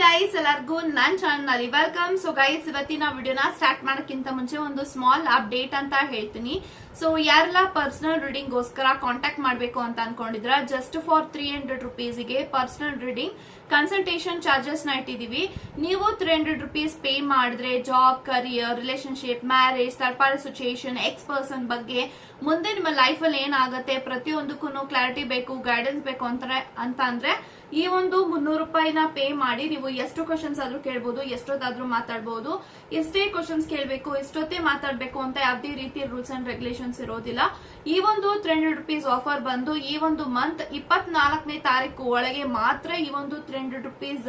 Guys ಎಲ್ಲರಿಗೂ ನನ್ channel welcome so guys ಇವತ್ತಿನ ವಿಡಿಯೋನ ಸ್ಟಾರ್ಟ್ ಮಾಡೋಕ್ಕಿಂತ ಮುಂಚೆ ಒಂದು ಸ್ಮಾಲ್ ಅಪ್ಡೇಟ್ ಅಂತ ಹೇಳ್ತೀನಿ. ಸೊ ಯಾರೆಲ್ಲ ಪರ್ಸನಲ್ ರೀಡಿಂಗ್ ಗೋಸ್ಕರ ಕಾಂಟ್ಯಾಕ್ಟ್ ಮಾಡಬೇಕು ಅಂತ ಅನ್ಕೊಂಡಿದ್ರ ಜಸ್ಟ್ ಫಾರ್ ತ್ರೀ ಹಂಡ್ರೆಡ್ ರುಪೀಸ್ಗೆ ಪರ್ಸನಲ್ ರೀಡಿಂಗ್ ಕನ್ಸಲ್ಟೇಷನ್ ಚಾರ್ಜಸ್ನ ಇಟ್ಟಿದೀವಿ ನೀವು ತ್ರೀ ಹಂಡ್ರೆಡ್ ರುಪೀಸ್ ಪೇ ಮಾಡಿದ್ರೆ job career relationship marriage third party situation ex person ಬಗ್ಗೆ ಮುಂದೆ ನಿಮ್ಮ ಲೈಫ್ ಅಲ್ಲಿ ಏನಾಗುತ್ತೆ? ಪ್ರತಿಯೊಂದಕ್ಕೂ ಕ್ಲಾರಿಟಿ ಬೇಕು ಗೈಡೆನ್ಸ್ ಬೇಕು ಅಂತಾರೆ, ಅಂತ ಅಂದ್ರೆ ಈ ಒಂದು ಮುನ್ನೂರು ರೂಪಾಯಿನ ಪೇ ಮಾಡಿ ನೀವು ಎಷ್ಟು ಕ್ವಶನ್ಸ್ ಆದ್ರೂ ಕೇಳ್ಬೋದು, ಎಷ್ಟೊತ್ತಾದ್ರೂ ಮಾತಾಡಬಹುದು ಎಷ್ಟೇ ಕ್ವಶನ್ಸ್ ಕೇಳಬೇಕು, ಎಷ್ಟೊತ್ತೇ ಮಾತಾಡಬೇಕು ಅಂತ ಯಾವುದೇ ರೀತಿ ರೂಲ್ಸ್ ಅಂಡ್ ರೆಗ್ಯುಲೇಷನ್ಸ್ ಇರೋದಿಲ್ಲ. ಈ ಒಂದು ತ್ರೀ ಹಂಡ್ರೆಡ್ ರುಪೀಸ್ ಆಫರ್ ಬಂದು ಈ ಒಂದು ಮಂತ್ ಇಪ್ಪತ್ನಾಲ್ಕನೇ ತಾರೀಕು ಒಳಗೆ ಮಾತ್ರ ಈ ಒಂದು ತ್ರೀ ಹಂಡ್ರೆಡ್ ರುಪೀಸ್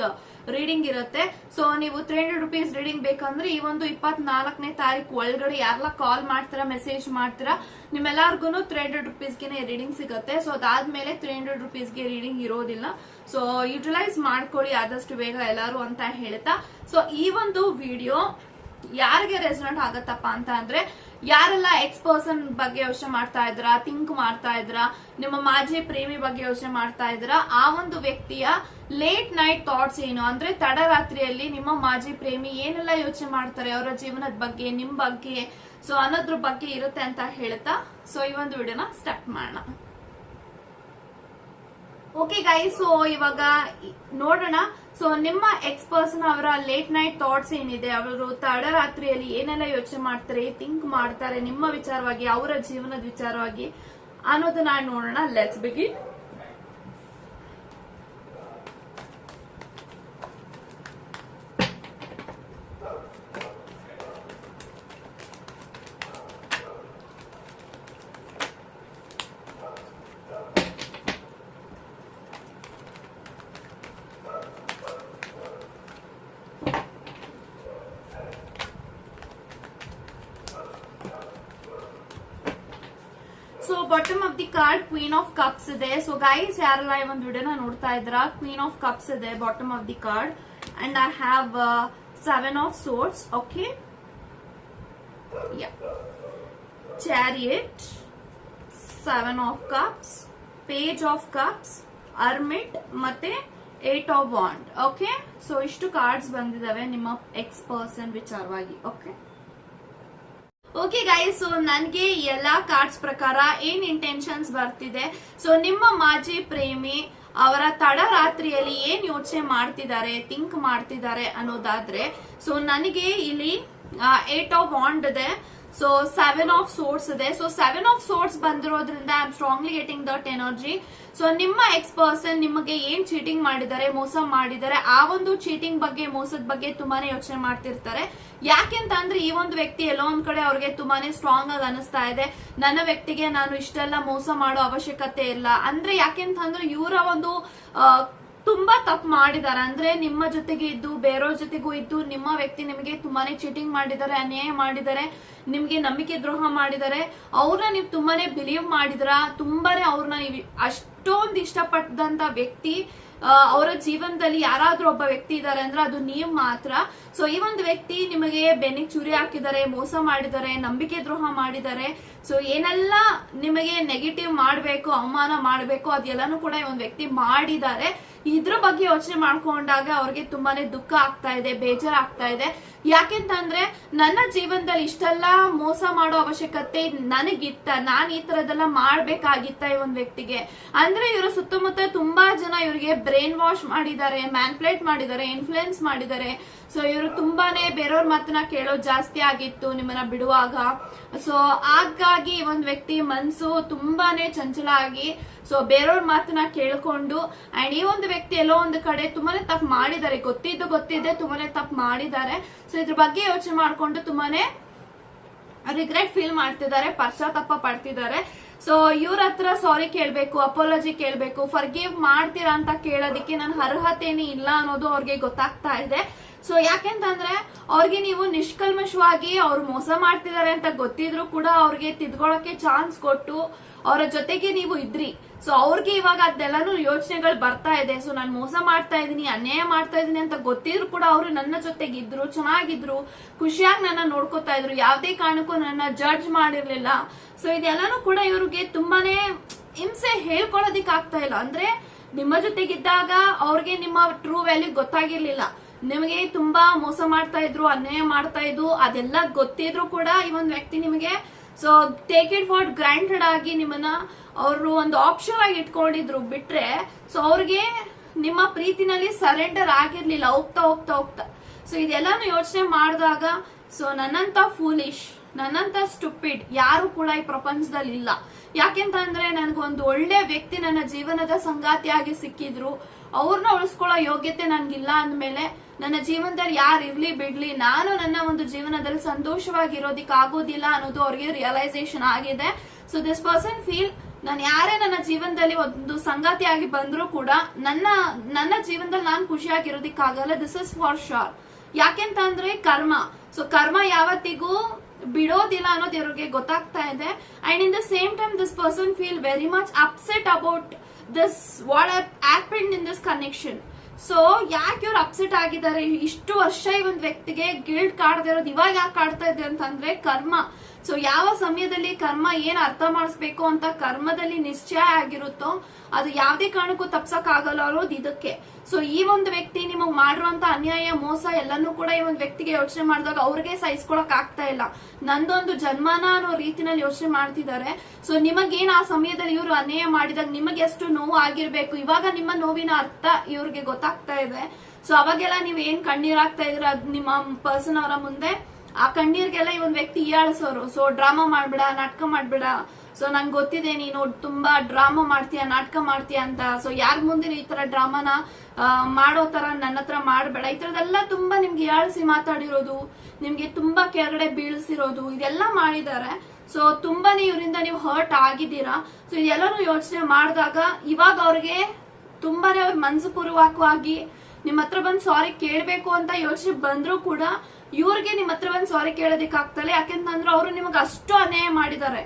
ರೀಡಿಂಗ್ ಇರುತ್ತೆ. ಸೊ ನೀವು ತ್ರೀ ಹಂಡ್ರೆಡ್ ರುಪೀಸ್ ರೀಡಿಂಗ್ ಬೇಕಂದ್ರೆ ಈ ಒಂದು ಇಪ್ಪತ್ನಾಲ್ಕನೇ ತಾರೀಕು ಒಳಗಡೆ ಯಾರೆಲ್ಲ ಕಾಲ್ ಮಾಡ್ತೀರಾ ಮೆಸೇಜ್ ಮಾಡ್ತೀರಾ ನಿಮ್ಮೆಲ್ಲರಿಗೂ ತ್ರೀ ಹಂಡ್ರೆಡ್ ರುಪೀಸ್ಗೆ ರೀಡಿಂಗ್ ಸಿಗುತ್ತೆ. ಸೊ ಅದಾದ್ಮೇಲೆ ತ್ರೀ ಹಂಡ್ರೆಡ್ ರುಪೀಸ್ಗೆ ರೀಡಿಂಗ್ ಇರೋದಿಲ್ಲ. ಸೊ ಯುಟಿಲೈಸ್ ಮಾಡ್ಕೊಳ್ಳಿ, ಆದಷ್ಟು ಬೇಗ ಎಲ್ಲರೂ ಅಂತ ಹೇಳ್ತಾ. ಸೊ ಈ ಒಂದು ವಿಡಿಯೋ ಯಾರಿಗೆ ರೆಸನೆಂಟ್ ಆಗತ್ತಪ್ಪ ಅಂತ ಅಂದ್ರೆ ಯಾರೆಲ್ಲ ಎಕ್ಸ್ ಪರ್ಸನ್ ಬಗ್ಗೆ ಯೋಚನೆ ಮಾಡ್ತಾ ಇದ್ರ ಥಿಂಕ್ ಮಾಡ್ತಾ ಇದ್ರ, ನಿಮ್ಮ ಮಾಜಿ ಪ್ರೇಮಿ ಬಗ್ಗೆ ಯೋಚನೆ ಮಾಡ್ತಾ ಇದ್ರ, ಆ ಒಂದು ವ್ಯಕ್ತಿಯ ಲೇಟ್ ನೈಟ್ ಥಾಟ್ಸ್ ಏನು? ಅಂದ್ರೆ ತಡರಾತ್ರಿಯಲ್ಲಿ ನಿಮ್ಮ ಮಾಜಿ ಪ್ರೇಮಿ ಏನೆಲ್ಲ ಯೋಚನೆ ಮಾಡ್ತಾರೆ? ಅವರ ಜೀವನದ ಬಗ್ಗೆ, ನಿಮ್ ಬಗ್ಗೆ ಸೊ ಅನ್ನೋದ್ರ ಬಗ್ಗೆ ಇರುತ್ತೆ ಅಂತ ಹೇಳ್ತಾ ಸೊ ಈ ಒಂದು ವಿಡಿಯೋನ ಸ್ಟಾರ್ಟ್ ಮಾಡೋಣ. ಓಕೆ ಗೈಸ್ ಸೊ ಇವಾಗ ನೋಡೋಣ ಸೊ ನಿಮ್ಮ ಎಕ್ಸ್ ಪರ್ಸನ್ ಅವರ ಲೇಟ್ ನೈಟ್ ಥಾಟ್ಸ್ ಏನಿದೆ? ಅವರು ತಡರಾತ್ರಿಯಲ್ಲಿ ಏನೆಲ್ಲ ಯೋಚನೆ ಮಾಡ್ತಾರೆ ಥಿಂಕ್ ಮಾಡ್ತಾರೆ? ನಿಮ್ಮ ವಿಚಾರವಾಗಿ, ಅವರ ಜೀವನದ ವಿಚಾರವಾಗಿ ಅನ್ನೋದನ್ನ ನೋಡೋಣ. ಲೆಟ್ಸ್ ಬಿಗಿ so bottom of the card queen of cups ಇದೆ. ಸೊ ಗೈಸ್ ಯಾರೆಲ್ಲ ಈ ಒಂದು ವಿಡಿಯೋನ ನೋಡ್ತಾ ಇದ್ರ ಕ್ವೀನ್ ಆಫ್ ಕಪ್ಸ್ ಇದೆ bottom of the card and I have seven of swords okay chariot seven of cups page of cups hermit ಮತ್ತೆ eight of wand okay so ಇಷ್ಟು ಕಾರ್ಡ್ಸ್ ಬಂದಿದಾವೆ ನಿಮ್ಮ ಎಕ್ಸ್ ಪರ್ಸನ್ ವಿಚಾರವಾಗಿ ಓಕೆ ಓಕೆ ಗೈಸ್ ಸೊ ನನ್ಗೆ ಎಲ್ಲಾ cards ಪ್ರಕಾರ ಏನ್ intentions ಬರ್ತಿದೆ? ಸೊ ನಿಮ್ಮ ಮಾಜಿ ಪ್ರೇಮಿ ಅವರ ತಡರಾತ್ರಿಯಲ್ಲಿ ಏನ್ ಯೋಚನೆ ಮಾಡ್ತಿದ್ದಾರೆ ಥಿಂಕ್ ಮಾಡ್ತಿದ್ದಾರೆ ಅನ್ನೋದಾದ್ರೆ ಸೊ ನನಗೆ ಇಲ್ಲಿ ಏಟ್ ಆಫ್ ವಾಂಡ್ ಇದೆ. ಸೊ ಸೆವೆನ್ ಆಫ್ ಸೋರ್ಸ್ ಇದೆ ಸೊ ಸೆವೆನ್ ಆಫ್ ಸೋರ್ಸ್ ಬಂದಿರೋದ್ರಿಂದ I am strongly getting that energy so ನಿಮ್ಮ ಎಕ್ಸ್ ಪರ್ಸನ್ ನಿಮಗೆ ಏನ್ ಚೀಟಿಂಗ್ ಮಾಡಿದ್ದಾರೆ, ಮೋಸ ಮಾಡಿದ್ದಾರೆ, ಆ ಒಂದು ಚೀಟಿಂಗ್ ಬಗ್ಗೆ, ಮೋಸದ ಬಗ್ಗೆ ತುಂಬಾನೇ ಯೋಚನೆ ಮಾಡ್ತಿರ್ತಾರೆ. ಯಾಕೆಂತ ಅಂದ್ರೆ, ಈ ಒಂದು ವ್ಯಕ್ತಿ ಎಲ್ಲೋ ಒಂದ್ ಕಡೆ ಅವ್ರಿಗೆ ತುಂಬಾನೇ ಸ್ಟ್ರಾಂಗ್ ಆಗಿ ಅನಿಸ್ತಾ ಇದೆ. ನನ್ನ ವ್ಯಕ್ತಿಗೆ ನಾನು ಇಷ್ಟೆಲ್ಲ ಮೋಸ ಮಾಡೋ ಅವಶ್ಯಕತೆ ಇಲ್ಲ. ಅಂದ್ರೆ ಯಾಕೆಂತಂದ್ರೆ ಇವರ ಒಂದು ತುಂಬಾ ತಪ್ಪು ಮಾಡಿದ್ದಾರೆ. ಅಂದ್ರೆ ನಿಮ್ಮ ಜೊತೆಗೆ ಇದ್ದು, ಬೇರೆಯವ್ರ ಜೊತೆಗೂ ಇದ್ದು, ನಿಮ್ಮ ವ್ಯಕ್ತಿ ನಿಮಗೆ ತುಂಬಾನೇ ಚೀಟಿಂಗ್ ಮಾಡಿದ್ದಾರೆ, ಅನ್ಯಾಯ ಮಾಡಿದ್ದಾರೆ, ನಿಮ್ಗೆ ನಂಬಿಕೆ ದ್ರೋಹ ಮಾಡಿದ್ದಾರೆ. ಅವ್ರನ್ನ ನೀವು ತುಂಬಾನೇ ಬಿಲೀವ್ ಮಾಡಿದ್ರ? ತುಂಬಾನೇ ಅವ್ರನ್ನ ಅಷ್ಟೊಂದು ಇಷ್ಟಪಟ್ಟಂತ ವ್ಯಕ್ತಿ ಅವರ ಜೀವನದಲ್ಲಿ ಯಾರಾದ್ರೂ ಒಬ್ಬ ವ್ಯಕ್ತಿ ಇದ್ದಾರೆ ಅಂದ್ರೆ ಅದು ನೀವು ಮಾತ್ರ. ಸೊ ಈ ಒಂದು ವ್ಯಕ್ತಿ ನಿಮಗೆ ಬೆನ್ನಿಗೆ ಚುರಿ ಹಾಕಿದ್ದಾರೆ, ಮೋಸ ಮಾಡಿದ್ದಾರೆ, ನಂಬಿಕೆ ದ್ರೋಹ ಮಾಡಿದ್ದಾರೆ. ಸೊ ಏನೆಲ್ಲ ನಿಮಗೆ ನೆಗೆಟಿವ್ ಮಾಡಬೇಕು, ಅವಮಾನ ಮಾಡಬೇಕು, ಅದೆಲ್ಲಾನು ಕೂಡ ಈ ಒಂದು ವ್ಯಕ್ತಿ ಮಾಡಿದ್ದಾರೆ. ಇದ್ರ ಬಗ್ಗೆ ಯೋಚನೆ ಮಾಡ್ಕೊಂಡಾಗ ಅವ್ರಿಗೆ ತುಂಬಾನೇ ದುಃಖ ಆಗ್ತಾ ಇದೆ, ಬೇಜಾರಾಗ್ತಾ ಇದೆ. ಯಾಕೆಂತಂದ್ರೆ ನನ್ನ ಜೀವನದಲ್ಲಿ ಇಷ್ಟೆಲ್ಲ ಮೋಸ ಮಾಡೋ ಅವಶ್ಯಕತೆ ನನಗಿತ್ತ, ನಾನ್ ಈ ತರದೆಲ್ಲ ಮಾಡ್ಬೇಕಾಗಿತ್ತ ಈ ಒಂದ್ ವ್ಯಕ್ತಿಗೆ. ಅಂದ್ರೆ ಇವರ ಸುತ್ತಮುತ್ತ ತುಂಬಾ ಜನ ಇವರಿಗೆ ಬ್ರೈನ್ ವಾಶ್ ಮಾಡಿದ್ದಾರೆ ಮ್ಯಾನ್ಪ್ಲೇಟ್ ಮಾಡಿದ್ದಾರೆ ಇನ್ಫ್ಲುಯೆನ್ಸ್ ಮಾಡಿದ್ದಾರೆ. ಸೊ ಇವರು ತುಂಬಾನೇ ಬೇರೆಯವ್ರ ಮಾತನ್ನ ಕೇಳೋದು ಜಾಸ್ತಿ ಆಗಿತ್ತು ನಿಮ್ಮನ್ನ ಬಿಡುವಾಗ. ಸೊ ಹಾಗಾಗಿ ಒಂದು ವ್ಯಕ್ತಿ ಮನ್ಸು ತುಂಬಾನೇ ಚಂಚಲ ಆಗಿ ಸೊ ಬೇರೆಯವ್ರ ಮಾತನ್ನ ಕೇಳ್ಕೊಂಡು ಅಂಡ್ ಈ ಒಂದು ವ್ಯಕ್ತಿ ಎಲ್ಲೋ ಒಂದು ಕಡೆ ತುಂಬಾನೇ ತಪ್ಪು ಮಾಡಿದ್ದಾರೆ. ಗೊತ್ತಿದ್ದು ಗೊತ್ತಿದ್ದೆ ತುಂಬಾನೇ ತಪ್ಪು ಮಾಡಿದ್ದಾರೆ. ಸೊ ಇದ್ರ ಬಗ್ಗೆ ಯೋಚನೆ ಮಾಡ್ಕೊಂಡು ತುಂಬಾನೇ ರಿಗ್ರೆಟ್ ಫೀಲ್ ಮಾಡ್ತಿದ್ದಾರೆ, ಪಶ್ಚಾತ್ತಾಪ ಪಡ್ತಿದ್ದಾರೆ. ಸೊ ಇವ್ರ ಹತ್ರ ಸಾರಿ ಕೇಳ್ಬೇಕು ಅಪೋಲಜಿ ಕೇಳ್ಬೇಕು ಫರ್ಗಿವ್ ಮಾಡ್ತೀರಾ ಅಂತ ಕೇಳೋದಿಕ್ಕೆ ನನ್ನ ಅರ್ಹತೆನೇ ಇಲ್ಲ ಅನ್ನೋದು ಅವ್ರಿಗೆ ಗೊತ್ತಾಗ್ತಾ ಇದೆ. ಸೊ ಯಾಕೆಂತಂದ್ರೆ ಅವ್ರಿಗೆ ನೀವು ನಿಷ್ಕಲ್ಮಶವಾಗಿ ಅವ್ರು ಮೋಸ ಮಾಡ್ತಿದ್ದಾರೆ ಅಂತ ಗೊತ್ತಿದ್ರು ಕೂಡ ಅವ್ರಿಗೆ ತಿದ್ಕೊಳಕ್ಕೆ ಚಾನ್ಸ್ ಕೊಟ್ಟು ಅವರ ಜೊತೆಗೆ ನೀವು ಇದ್ರಿ. ಸೊ ಅವ್ರಿಗೆ ಇವಾಗ ಅದೆಲ್ಲಾನು ಯೋಚನೆಗಳು ಬರ್ತಾ ಇದೆ. ಸೊ ನಾನು ಮೋಸ ಮಾಡ್ತಾ ಇದೀನಿ ಅನ್ಯಾಯ ಮಾಡ್ತಾ ಇದೀನಿ ಅಂತ ಗೊತ್ತಿದ್ರು ಕೂಡ ಅವರು ನನ್ನ ಜೊತೆಗಿದ್ರು ಚೆನ್ನಾಗಿದ್ರು, ಖುಷಿಯಾಗಿ ನನ್ನ ನೋಡ್ಕೋತಾ ಇದ್ರು. ಯಾವ್ದೇ ಕಾರಣಕ್ಕೂ ನನ್ನ ಜಡ್ಜ್ ಮಾಡಿರ್ಲಿಲ್ಲ. ಸೊ ಇದೆಲ್ಲಾನು ಕೂಡ ಇವ್ರಿಗೆ ತುಂಬಾನೇ ಹಿಂಸೆ ಹೇಳ್ಕೊಳೋದಿಕ್ ಆಗ್ತಾ ಇಲ್ಲ. ಅಂದ್ರೆ ನಿಮ್ಮ ಜೊತೆಗಿದ್ದಾಗ ಅವ್ರಿಗೆ ನಿಮ್ಮ ಟ್ರೂ ವ್ಯಾಲ್ಯೂ ಗೊತ್ತಾಗಿರ್ಲಿಲ್ಲ. ನಿಮಗೆ ತುಂಬಾ ಮೋಸ ಮಾಡ್ತಾ ಇದ್ರು, ಅನ್ಯಾಯ ಮಾಡ್ತಾ ಇದ್ರು, ಅದೆಲ್ಲ ಗೊತ್ತಿದ್ರು ಕೂಡ ಈ ಒಂದು ವ್ಯಕ್ತಿ ನಿಮಗೆ. So take it for granted ಆಗಿ ನಿಮ್ಮನ್ನ ಅವರು ಒಂದು ಆಪ್ಷನ್ ಆಗಿ ಇಟ್ಕೊಂಡಿದ್ರು ಬಿಟ್ರೆ ಸೊ ಅವ್ರಿಗೆ ನಿಮ್ಮ ಪ್ರೀತಿನಲ್ಲಿ ಸರೆಂಡರ್ ಆಗಿರ್ಲಿಲ್ಲ, ಹೋಗ್ತಾ ಹೋಗ್ತಾ ಹೋಗ್ತಾ. ಸೊ ಇದೆಲ್ಲಾನು ಯೋಚನೆ ಮಾಡಿದಾಗ ಸೊ ನನ್ನಂತ ಫೂಲಿಶ್ ನನ್ನಂತ ಸ್ಟುಪಿಡ್ ಯಾರು ಕೂಡ ಈ ಪ್ರಪಂಚದಲ್ಲಿ ಇಲ್ಲ. ಯಾಕೆಂತಂದ್ರೆ ನನ್ಗೊಂದು ಒಳ್ಳೆ ವ್ಯಕ್ತಿ ನನ್ನ ಜೀವನದ ಸಂಗಾತಿಯಾಗಿ ಸಿಕ್ಕಿದ್ರು, ಅವ್ರನ್ನ ಉಳಿಸ್ಕೊಳ್ಳೋ ಯೋಗ್ಯತೆ ನನ್ಗಿಲ್ಲ ಅಂದ್ಮೇಲೆ ನನ್ನ ಜೀವನದಲ್ಲಿ ಯಾರು ಇರ್ಲಿ ಬಿಡ್ಲಿ, ನಾನು ನನ್ನ ಒಂದು ಜೀವನದಲ್ಲಿ ಸಂತೋಷವಾಗಿರೋದಿಕ್ ಆಗೋದಿಲ್ಲ ಅನ್ನೋದು ಅವ್ರಿಗೆ ರಿಯಲೈಸೇಷನ್ ಆಗಿದೆ. ಸೊ ದಿಸ್ ಪರ್ಸನ್ ಫೀಲ್ ನಾನು ಯಾರೇ ನನ್ನ ಜೀವನದಲ್ಲಿ ಒಂದು ಸಂಗಾತಿಯಾಗಿ ಬಂದರೂ ಕೂಡ ನನ್ನ ನನ್ನ ಜೀವನದಲ್ಲಿ ನಾನು ಖುಷಿಯಾಗಿರೋದಿಕ್ಕಾಗಲ್ಲ. ದಿಸ್ ಇಸ್ ಫಾರ್ ಶೋರ್ ಯಾಕೆಂತಂದ್ರೆ ಕರ್ಮ. ಸೊ ಕರ್ಮ ಯಾವತ್ತಿಗೂ ಬಿಡೋದಿಲ್ಲ ಅನ್ನೋದು ಇವ್ರಿಗೆ ಗೊತ್ತಾಗ್ತಾ ಇದೆ. And in the same time this person feel very much upset about this what up in this connection so ಯಾಕೆ ಇವ್ರು ಅಪ್ಸೆಟ್ ಆಗಿದ್ದಾರೆ? ಇಷ್ಟು ವರ್ಷ ಈ ಒಂದು ವ್ಯಕ್ತಿಗೆ ಗಿಲ್ಟ್ ಕಾಡ್ತಾ ಇರೋದು, ಇವಾಗ ಯಾಕೆ ಕಾಡ್ತಾ ಇದೆ ಅಂತಂದ್ರೆ ಕರ್ಮ. ಸೊ ಯಾವ ಸಮಯದಲ್ಲಿ ಕರ್ಮ ಏನ್ ಅರ್ಥ ಮಾಡಿಸ್ಬೇಕು ಅಂತ ಕರ್ಮದಲ್ಲಿ ನಿಶ್ಚಯ ಆಗಿರುತ್ತೋ ಅದು ಯಾವುದೇ ಕಾರಣಕ್ಕೂ ತಪ್ಸಕ್ ಆಗಲ್ಲ ಅನ್ನೋದು ಇದಕ್ಕೆ. ಸೊ ಈ ಒಂದು ವ್ಯಕ್ತಿ ನಿಮಗ್ ಮಾಡಿರುವಂತ ಅನ್ಯಾಯ, ಮೋಸ ಎಲ್ಲಾನು ಕೂಡ ಈ ಒಂದು ವ್ಯಕ್ತಿಗೆ ಯೋಚನೆ ಮಾಡಿದಾಗ ಅವ್ರಿಗೆ ಸಹಿಸ್ಕೊಳಕ್ ಆಗ್ತಾ ಇಲ್ಲ. ನಂದೊಂದು ಜನ್ಮನ ಅನ್ನೋ ರೀತಿನಲ್ಲಿ ಯೋಚನೆ ಮಾಡ್ತಿದ್ದಾರೆ. ಸೊ ನಿಮಗೇನ್ ಆ ಸಮಯದಲ್ಲಿ ಇವರು ಅನ್ಯಾಯ ಮಾಡಿದಾಗ ನಿಮಗೆ ಎಷ್ಟು ನೋವು ಆಗಿರ್ಬೇಕು. ಇವಾಗ ನಿಮ್ಮ ನೋವಿನ ಅರ್ಥ ಇವ್ರಿಗೆ ಗೊತ್ತಾಗ್ತಾ ಇದೆ. ಸೊ ಅವಾಗೆಲ್ಲ ನೀವ್ ಏನ್ ಕಣ್ಣೀರಾಗ್ತಾ ಇದ್ರ ಅದ್ ನಿಮ್ಮ ಪರ್ಸನ್ ಅವರ ಮುಂದೆ? ಆ ಕಣ್ಣೀರ್ಗೆಲ್ಲ ಒಂದ್ ವ್ಯಕ್ತಿ ಹೀಯಾಳಿಸೋರು ಸೊ ಡ್ರಾಮಾ ಮಾಡ್ಬೇಡ, ನಾಟಕ ಮಾಡ್ಬೇಡ. ಸೊ ನಂಗೆ ಗೊತ್ತಿದೆ ನೀನು ತುಂಬಾ ಡ್ರಾಮಾ ಮಾಡ್ತೀಯ, ನಾಟಕ ಮಾಡ್ತೀಯ ಅಂತ. ಸೊ ಯಾರ ಮುಂದೆ ಈ ತರ ಡ್ರಾಮಾನ ಮಾಡೋ ತರ ನನ್ನ ಹತ್ರ ಮಾಡ್ಬೇಡ. ಈ ತರದೆಲ್ಲ ತುಂಬಾ ನಿಮ್ಗೆ ಹೀಯಾಳಿಸಿ ಮಾತಾಡಿರೋದು, ನಿಮ್ಗೆ ತುಂಬಾ ಕೆಳಗಡೆ ಬೀಳ್ಸಿರೋದು, ಇದೆಲ್ಲ ಮಾಡಿದ್ದಾರೆ. ಸೊ ತುಂಬಾನೇ ಇವರಿಂದ ನೀವು ಹರ್ಟ್ ಆಗಿದ್ದೀರಾ. ಸೊ ಇದೆಲ್ಲರೂ ಯೋಚನೆ ಮಾಡಿದಾಗ ಇವಾಗ ಅವ್ರಿಗೆ ತುಂಬಾನೇ ಅವ್ರ ಮನಸ್ಸುಪೂರ್ವಕವಾಗಿ ನಿಮ್ಮ ಹತ್ರ ಬಂದು ಸಾರಿ ಕೇಳಬೇಕು ಅಂತ ಯೋಚನೆ ಬಂದ್ರು ಕೂಡ ಇವ್ರಿಗೆ ನಿಮ್ ಹತ್ರ ಬಂದು ಸಾರಿ ಕೇಳೋದಿಕ್ ಆಗ್ತಲ್ಲ, ಯಾಕೆಂತಂದ್ರೆ ಅವರು ನಿಮಗೆ ಅಷ್ಟು ಅನ್ಯಾಯ ಮಾಡಿದ್ದಾರೆ.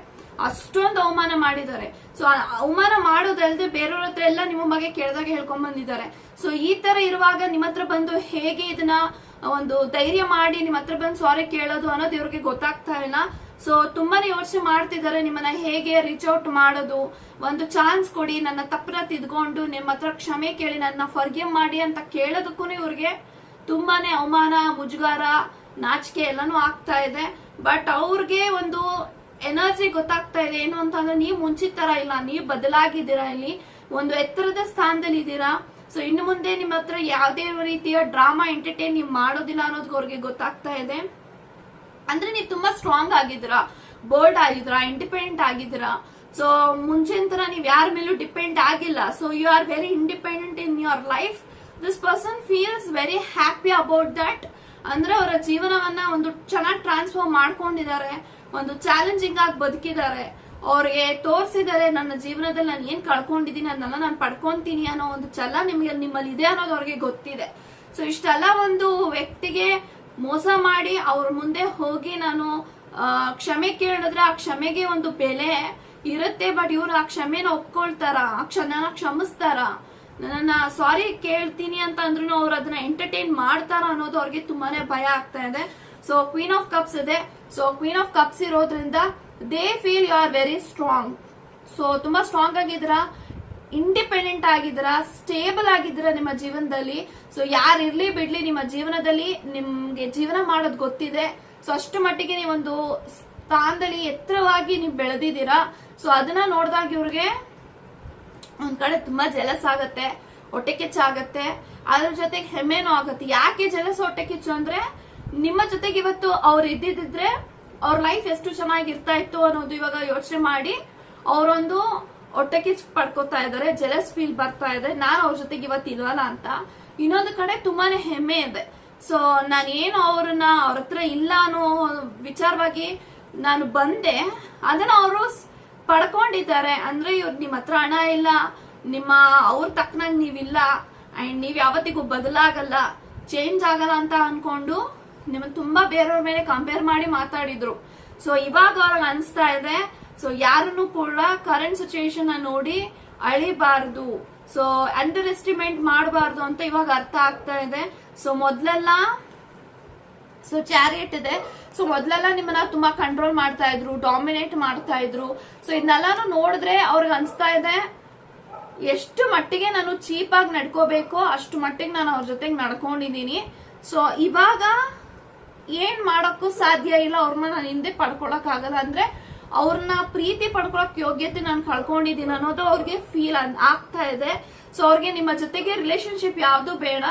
ಅಷ್ಟೊಂದು ಅವಮಾನ ಮಾಡಿದ್ದಾರೆ. ಸೊ ಅವಮಾನ ಮಾಡೋದಲ್ಲದೆ ಬೇರೆಯವ್ರ ಹತ್ರ ಎಲ್ಲ ನಿಮ್ಮ ಬಗ್ಗೆ ಕೇಳಿದಾಗ ಹೇಳ್ಕೊಂಡ್ ಬಂದಿದ್ದಾರೆ ಸೊ ಈ ತರ ಇರುವಾಗ ನಿಮ್ಮ ಹತ್ರ ಬಂದು ಹೇಗೆ ಇದನ್ನ ಒಂದು ಧೈರ್ಯ ಮಾಡಿ ನಿಮ್ಮ ಹತ್ರ ಬಂದು ಸಾರಿ ಕೇಳೋದು ಅನ್ನೋದು ಇವ್ರಿಗೆ ಗೊತ್ತಾಗ್ತಾ ಇಲ್ಲ. ಸೊ ತುಂಬಾನೇ ಯೋಚನೆ ಮಾಡ್ತಿದ್ದಾರೆ ನಿಮ್ಮನ್ನ ಹೇಗೆ ರೀಚ್ ಔಟ್ ಮಾಡೋದು. ಒಂದು ಚಾನ್ಸ್ ಕೊಡಿ, ನನ್ನ ತಪ್ಪನ ತಿದ್ಕೊಂಡು, ನಿಮ್ಮ ಹತ್ರ ಕ್ಷಮೆ ಕೇಳಿ, ನನ್ನ ಫರ್ಗೆ ಮಾಡಿ ಅಂತ ಕೇಳೋದಕ್ಕೂ ಇವ್ರಿಗೆ ತುಂಬಾನೇ ಅವಮಾನ, ಮುಜುಗಾರ, ನಾಚಿಕೆ ಎಲ್ಲಾನು ಆಗ್ತಾ ಇದೆ. ಬಟ್ ಅವ್ರಿಗೆ ಒಂದು ಎನರ್ಜಿ ಗೊತ್ತಾಗ್ತಾ ಇದೆ. ಏನು ಅಂತಂದ್ರೆ ನೀವು ಮುಂಚಿನ ತರ ಇಲ್ಲ. ನೀವು ಬದಲಾಗಿದ್ದೀರಾ ಇಲ್ಲಿ? ಒಂದು ಎತ್ತರದ ಸ್ಥಾನದಲ್ಲಿ ಇದ್ದೀರಾ? ಸೊ ಇನ್ನು ಮುಂದೆ ನಿಮ್ಮ ಹತ್ರ ಯಾವುದೇ ರೀತಿಯ ಡ್ರಾಮಾ ಎಂಟರ್ಟೈನ್ ನೀವು ಮಾಡೋದಿಲ್ಲ ಅನ್ನೋದು ಅವ್ರಿಗೆ ಗೊತ್ತಾಗ್ತಾ ಇದೆ. ಅಂದ್ರೆ ನೀವು ತುಂಬಾ ಸ್ಟ್ರಾಂಗ್ ಆಗಿದ್ದೀರಾ? ಬೋಲ್ಡ್ ಆಗಿದ್ದೀರಾ? ಇಂಡಿಪೆಂಡೆಂಟ್ ಆಗಿದ್ದೀರಾ? ಸೊ ಮುಂಚಿನ ತರ ನೀವು ಯಾರ ಮೇಲೂ ಡಿಪೆಂಡ್ ಆಗಿಲ್ಲ. So you are very independent in your life this person feels very happy about that ಅಂದ್ರೆ ಅವರ ಜೀವನವನ್ನ ಒಂದು ಚೆನ್ನಾಗಿ ಟ್ರಾನ್ಸ್ಫಾರ್ಮ್ ಮಾಡ್ಕೊಂಡಿದ್ದಾರೆ, ಒಂದು ಚಾಲೆಂಜಿಂಗ್ ಆಗಿ ಬದುಕಿದ್ದಾರೆ. ಅವ್ರಿಗೆ ತೋರಿಸಿದ್ದಾರೆ, ನನ್ನ ಜೀವನದಲ್ಲಿ ನಾನು ಏನ್ ಕಳ್ಕೊಂಡಿದ್ದೀನಿ ಅದನ್ನೆಲ್ಲ ನಾನು ಪಡ್ಕೊಂತೀನಿ ಅನ್ನೋ ಒಂದು ಛಲ ನಿಮಗೆ, ನಿಮ್ಮಲ್ಲಿ ಇದೆ ಅನ್ನೋದು ಅವ್ರಿಗೆ ಗೊತ್ತಿದೆ. ಸೊ ಇಷ್ಟೆಲ್ಲ ಒಂದು ವ್ಯಕ್ತಿಗೆ ಮೋಸ ಮಾಡಿ ಅವ್ರ ಮುಂದೆ ಹೋಗಿ ನಾನು ಕ್ಷಮೆ ಕೇಳಿದ್ರೆ ಆ ಕ್ಷಮೆಗೆ ಒಂದು ಬೆಲೆ ಇರುತ್ತೆ ಬಟ್ ಇವ್ರು ಆ ಕ್ಷಮೆನ ಒಪ್ಕೊಳ್ತಾರ? ಆ ಕ್ಷಮನ ಕ್ಷಮಿಸ್ತಾರ? ನನ್ನ ಸಾರಿ ಕೇಳ್ತೀನಿ ಅಂತ ಅಂದ್ರೂ ಅವ್ರು ಅದನ್ನ ಎಂಟರ್ಟೈನ್ ಮಾಡ್ತಾರ ಅನ್ನೋದು ಅವ್ರಿಗೆ ತುಂಬಾನೇ ಭಯ ಆಗ್ತಾ ಇದೆ. ಸೊ ಕ್ವೀನ್ ಆಫ್ ಕಪ್ಸ್ ಇದೆ. ಸೊ ಕ್ವೀನ್ ಆಫ್ ಕಪ್ಸ್ ಇರೋದ್ರಿಂದ they feel you are very strong so ತುಂಬಾ ಸ್ಟ್ರಾಂಗ್ ಆಗಿದ್ರ ಇಂಡಿಪೆಂಡೆಂಟ್ ಆಗಿದ್ರ ಸ್ಟೇಬಲ್ ಆಗಿದ್ರ ನಿಮ್ಮ ಜೀವನದಲ್ಲಿ? ಸೊ ಯಾರು ಇರ್ಲಿ ಬಿಡ್ಲಿ ನಿಮ್ಮ ಜೀವನದಲ್ಲಿ ನಿಮ್ಗೆ ಜೀವನ ಮಾಡೋದು ಗೊತ್ತಿದೆ. ಸೊ ಅಷ್ಟು ಮಟ್ಟಿಗೆ ನೀವೊಂದು ಸ್ಥಾನದಲ್ಲಿ ಎತ್ತರವಾಗಿ ನೀವು ಬೆಳೆದಿದ್ದೀರಾ? ಸೊ ಅದನ್ನ ನೋಡಿದಾಗ ಇವ್ರಿಗೆ ಒಂದ್ ಕಡೆ ತುಂಬಾ ಜಲಸ್ ಆಗತ್ತೆ ಹೊಟ್ಟೆ ಕಿಚ್ಚಾಗತ್ತೆ ಅದ್ರ ಜೊತೆಗೆ ಹೆಮ್ಮೆನೂ ಆಗತ್ತೆ. ಯಾಕೆ ಜಲಸ್ ಹೊಟ್ಟೆ ಕಿಚ್ಚು ಅಂದ್ರೆ, ನಿಮ್ಮ ಜೊತೆಗೆ ಇವತ್ತು ಅವ್ರು ಇದ್ದಿದ್ರೆ ಅವ್ರ ಲೈಫ್ ಎಷ್ಟು ಚೆನ್ನಾಗಿರ್ತಾ ಇತ್ತು ಅನ್ನೋದು ಇವಾಗ ಯೋಚನೆ ಮಾಡಿ ಅವರೊಂದು ಹೊಟ್ಟೆ ಕಿಚ್ಚು ಪಡ್ಕೋತಾ ಇದಾರೆ ಜಲಸ್ ಫೀಲ್ ಬರ್ತಾ ಇದೆ, ನಾನು ಅವ್ರ ಜೊತೆಗೆ ಇವತ್ತು ಇಲ್ವಲ್ಲ ಅಂತ. ಇನ್ನೊಂದು ಕಡೆ ತುಂಬಾನೇ ಹೆಮ್ಮೆ ಇದೆ. ಸೊ ನಾನು ಏನು ಅವ್ರನ್ನ ಅವ್ರ ಹತ್ರ ಇಲ್ಲ ಅನ್ನೋ ವಿಚಾರವಾಗಿ ನಾನು ಬಂದೆ, ಅದನ್ನ ಅವರು ಪಡ್ಕೊಂಡಿದ್ದಾರೆ. ಅಂದ್ರೆ ಇವ್ರು ನಿಮ್ಮ ಹತ್ರ ಹಣ ಇಲ್ಲ, ನಿಮ್ಮ ಅವ್ರ ತಕ್ಕನಾಗ ನೀವಿಲ್ಲ ಅಂಡ್ ನೀವ್ ಯಾವತ್ತಿಗೂ ಬದಲಾಗಲ್ಲ ಚೇಂಜ್ ಆಗಲ್ಲ ಅಂತ ಅನ್ಕೊಂಡು ನಿಮ್ಮ ತುಂಬಾ ಬೇರೆಯವ್ರ ಮೇಲೆ ಕಂಪೇರ್ ಮಾಡಿ ಮಾತಾಡಿದ್ರು. ಸೊ ಇವಾಗ ಅವ್ರಿಗೆ ಅನಿಸ್ತಾ ಇದೆ ಸೊ ಯಾರನ್ನು ಕೂಡ ಕರೆಂಟ್ ಸಿಚುಯೇಷನ್ ನೋಡಿ ಅಳಿಬಾರ್ದು. ಸೊ ಅಂಡರ್ ಎಸ್ಟಿಮೇಟ್ ಮಾಡಬಾರ್ದು ಅಂತ ಇವಾಗ ಅರ್ಥ ಆಗ್ತಾ ಇದೆ. ಸೊ ಮೊದ್ಲೆಲ್ಲ ಸೊ ಚಾರಿಯಟ್ ಇದೆ. ಸೊ ಮೊದ್ಲೆಲ್ಲ ನಿಮ್ಮನ್ನ ತುಂಬಾ ಕಂಟ್ರೋಲ್ ಮಾಡ್ತಾ ಇದ್ರು ಡಾಮಿನೇಟ್ ಮಾಡ್ತಾ ಇದ್ರು. ಸೊ ಇದನ್ನೆಲ್ಲಾನು ನೋಡಿದ್ರೆ ಅವ್ರಿಗೆ ಅನ್ಸ್ತಾ ಇದೆ, ಎಷ್ಟು ಮಟ್ಟಿಗೆ ನಾನು ಚೀಪಾಗಿ ನಡ್ಕೋಬೇಕೋ ಅಷ್ಟು ಮಟ್ಟಿಗೆ ನಾನು ಅವ್ರ ಜೊತೆಗೆ ನಡ್ಕೊಂಡಿದ್ದೀನಿ ಸೊ ಇವಾಗ ಏನ್ ಮಾಡೋಕ್ಕೂ ಸಾಧ್ಯ ಇಲ್ಲ ಅವ್ರನ್ನ ನಾನು ಹಿಂದೆ ಪಡ್ಕೊಳಕ್ ಆಗಲ್ಲ. ಅಂದ್ರೆ ಅವ್ರನ್ನ ಪ್ರೀತಿ ಪಡ್ಕೊಳಕ್ ಯೋಗ್ಯತೆ ನಾನು ಕಳ್ಕೊಂಡಿದ್ದೀನಿ ಅನ್ನೋದು ಅವ್ರಿಗೆ ಫೀಲ್ ಆಗ್ತಾ ಇದೆ. ಸೊ ಅವ್ರಿಗೆ ನಿಮ್ಮ ಜೊತೆಗೆ ರಿಲೇಶನ್ಶಿಪ್ ಯಾವ್ದು ಬೇಡ.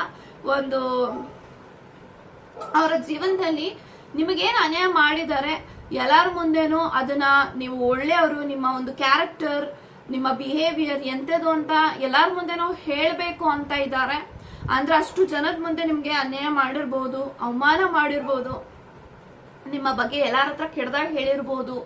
ಒಂದು, ಅವರ ಜೀವನದಲ್ಲಿ ನಿಮಗೇನು ಅನ್ಯಾಯ ಮಾಡಿದ್ದಾರೆ ಎಲ್ಲರ ಮುಂದೆನೂ ಅದನ್ನ ನೀವು ಒಳ್ಳೆಯವರು, ನಿಮ್ಮ ಒಂದು ಕ್ಯಾರೆಕ್ಟರ್ ನಿಮ್ಮ ಬಿಹೇವಿಯರ್ ಎಂತದು ಅಂತ ಎಲ್ಲರ ಮುಂದೆನೂ ಹೇಳಬೇಕು ಅಂತ ಇದ್ದಾರೆ. ಅಂದ್ರೆ ಅಷ್ಟು ಜನದ ಮುಂದೆ ನಿಮಗೆ ಅನ್ಯಾಯ ಮಾಡಿರ್ಬೋದು, ಅವಮಾನ ಮಾಡಿರ್ಬೋದು, ನಿಮ್ಮ ಬಗ್ಗೆ ಎಲ್ಲಾರ ಹತ್ರ ಕೆಡ್ದಾಗ ಹೇಳಿರ್ಬೋದು.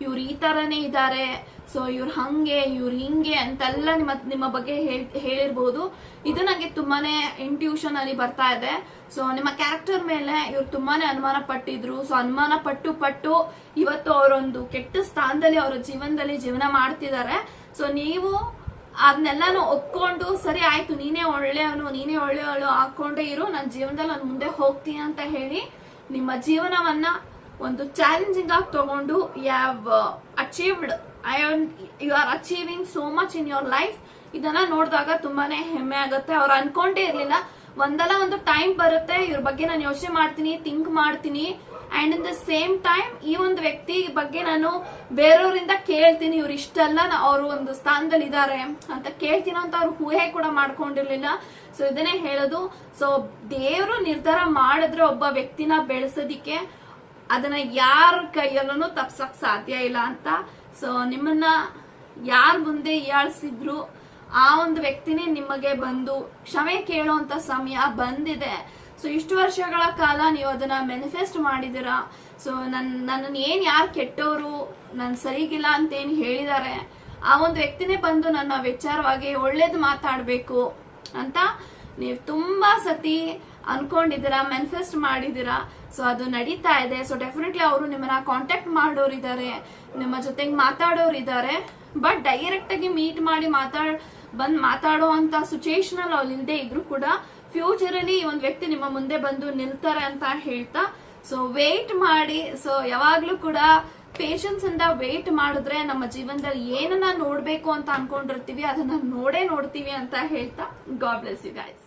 ಇವ್ರು ಈ ತರನೇ ಇದ್ದಾರೆ. ಸೊ ಇವ್ರು ಹಂಗೆ, ಇವ್ರು ಹಿಂಗೆ ಅಂತೆಲ್ಲ ನಿಮ್ಮ ನಿಮ್ಮ ಬಗ್ಗೆ ಹೇಳ್- ಹೇಳಿರ್ಬೋದು. ಇದು ನನಗೆ ತುಂಬಾನೇ ಇಂಟ್ಯೂಷನ್ ಅಲ್ಲಿ ಬರ್ತಾ ಇದೆ. ಸೊ ನಿಮ್ಮ ಕ್ಯಾರೆಕ್ಟರ್ ಮೇಲೆ ಇವ್ರು ತುಂಬಾನೇ ಅನುಮಾನ ಪಟ್ಟಿದ್ರು. ಸೊ ಅನುಮಾನ ಪಟ್ಟು ಪಟ್ಟು ಇವತ್ತು ಅವರೊಂದು ಕೆಟ್ಟ ಸ್ಥಾನದಲ್ಲಿ ಅವರ ಜೀವನದಲ್ಲಿ ಜೀವನ ಮಾಡ್ತಿದ್ದಾರೆ. ಸೊ ನೀವು ಅದನ್ನೆಲ್ಲಾನು ಒಪ್ಕೊಂಡು, ಸರಿ, ಆಯ್ತು, ನೀನೇ ಒಳ್ಳೆಯವನು, ನೀನೇ ಒಳ್ಳೆಯವಳು, ಹಾಕೊಂಡೇ ಇರು. ನನ್ನ ಜೀವನದಲ್ಲಿ ನಾನು ಮುಂದೆ ಹೋಗ್ತೀನಿ ಅಂತ ಹೇಳಿ ನಿಮ್ಮ ಜೀವನವನ್ನ ಒಂದು ಚಾಲೆಂಜಿಂಗ್ ಆಗಿ ತಗೊಂಡು you have achieved I you are achieving so much in your life ಇದನ್ನ ನೋಡಿದಾಗ ತುಂಬಾನೇ ಹೆಮ್ಮೆ ಆಗುತ್ತೆ. ಅವ್ರು ಅನ್ಕೊಂಡೇ ಇರ್ಲಿಲ್ಲ. ಒಂದಲ್ಲ ಒಂದು ಟೈಮ್ ಬರುತ್ತೆ. ಇವ್ರ ಬಗ್ಗೆ ನಾನು ಯೋಚನೆ ಮಾಡ್ತೀನಿ ಥಿಂಕ್ ಮಾಡ್ತೀನಿ. And in the same time ಈ ಒಂದು ವ್ಯಕ್ತಿ ಬಗ್ಗೆ ನಾನು ಬೇರೆಯವರಿಂದ ಕೇಳ್ತೀನಿ. ಇವ್ರು ಇಷ್ಟೆಲ್ಲ ಅವರು ಒಂದು ಸ್ಥಾನದಲ್ಲಿ ಇದ್ದಾರೆ ಅಂತ ಕೇಳ್ತೀನಿ ಅಂತ ಅವ್ರು ಊಹೆ ಕೂಡ ಮಾಡ್ಕೊಂಡಿರ್ಲಿಲ್ಲ. ಸೊ ಇದನ್ನೇ ಹೇಳೋದು. ಸೊ ದೇವರು ನಿರ್ಧಾರ ಮಾಡಿದ್ರೆ ಒಬ್ಬ ವ್ಯಕ್ತಿನ ಬೆಳೆಸೋದಿಕ್ಕೆ ಅದನ್ನ ಯಾರ ಕೈಯಲ್ಲೂ ತಪ್ಸಕ್ ಸಾಧ್ಯ ಇಲ್ಲ ಅಂತ. ಸೊ ನಿಮ್ಮನ್ನ ಯಾರ ಮುಂದೆ ಹೀಯಾಳ್ಸಿದ್ರು ಆ ಒಂದು ವ್ಯಕ್ತಿನೇ ನಿಮಗೆ ಬಂದು ಕ್ಷಮೆ ಕೇಳುವಂತ ಸಮಯ ಬಂದಿದೆ. ಸೊ ಇಷ್ಟು ವರ್ಷಗಳ ಕಾಲ ನೀವು ಅದನ್ನ ಮ್ಯಾನಿಫೆಸ್ಟ್ ಮಾಡಿದಿರಾ ಸೊ ನನ್ ನನ್ನನ್ನು ಏನ್ ಯಾರು ಕೆಟ್ಟವರು ನನ್ ಸರಿಗಿಲ್ಲ ಅಂತ ಏನ್ ಹೇಳಿದ್ದಾರೆ ಆ ಒಂದು ವ್ಯಕ್ತಿನೇ ಬಂದು ನನ್ನ ವಿಚಾರವಾಗಿ ಒಳ್ಳೇದು ಮಾತಾಡ್ಬೇಕು ಅಂತ ನೀವು ತುಂಬಾ ಸತಿ ಅನ್ಕೊಂಡಿದ್ದೀರಾ ಮ್ಯಾನಿಫೆಸ್ಟ್ ಮಾಡಿದ್ದೀರಾ? ಸೊ ಅದು ನಡೀತಾ ಇದೆ. ಸೊ ಡೆಫಿನೆಟ್ಲಿ ಅವರು ನಿಮ್ಮನ್ನ ಕಾಂಟ್ಯಾಕ್ಟ್ ಮಾಡೋರಿದ್ದಾರೆ ನಿಮ್ಮ ಜೊತೆಗೆ ಮಾತಾಡೋರಿದ್ದಾರೆ ಬಟ್ ಡೈರೆಕ್ಟ್ ಆಗಿ ಮೀಟ್ ಮಾಡಿ ಮಾತಾಡ್, ಬಂದ್ ಮಾತಾಡೋ ಅಂತ ಸಿಚುಯೇಷನ್ ಅಲ್ಲಿ ಅವ್ರು ಇಲ್ಲದೆ ಇದ್ರು ಕೂಡ ಫ್ಯೂಚರ್ ಅಲ್ಲಿ ಈ ಒಂದು ವ್ಯಕ್ತಿ ನಿಮ್ಮ ಮುಂದೆ ಬಂದು ನಿಲ್ತಾರೆ ಅಂತ ಹೇಳ್ತಾ ಸೊ ವೇಟ್ ಮಾಡಿ ಸೊ ಯಾವಾಗ್ಲೂ ಕೂಡ ಪೇಷನ್ಸ್ ಇಂದ ವೇಟ್ ಮಾಡಿದ್ರೆ ನಮ್ಮ ಜೀವನದಲ್ಲಿ ಏನನ್ನ ನೋಡ್ಬೇಕು ಅಂತ ಅನ್ಕೊಂಡಿರ್ತೀವಿ, ಅದನ್ನ ನೋಡೇ ನೋಡ್ತೀವಿ ಅಂತ ಹೇಳ್ತಾ ಗಾಡ್ ಬ್ಲೆಸ್ ಯು ಗೈಸ್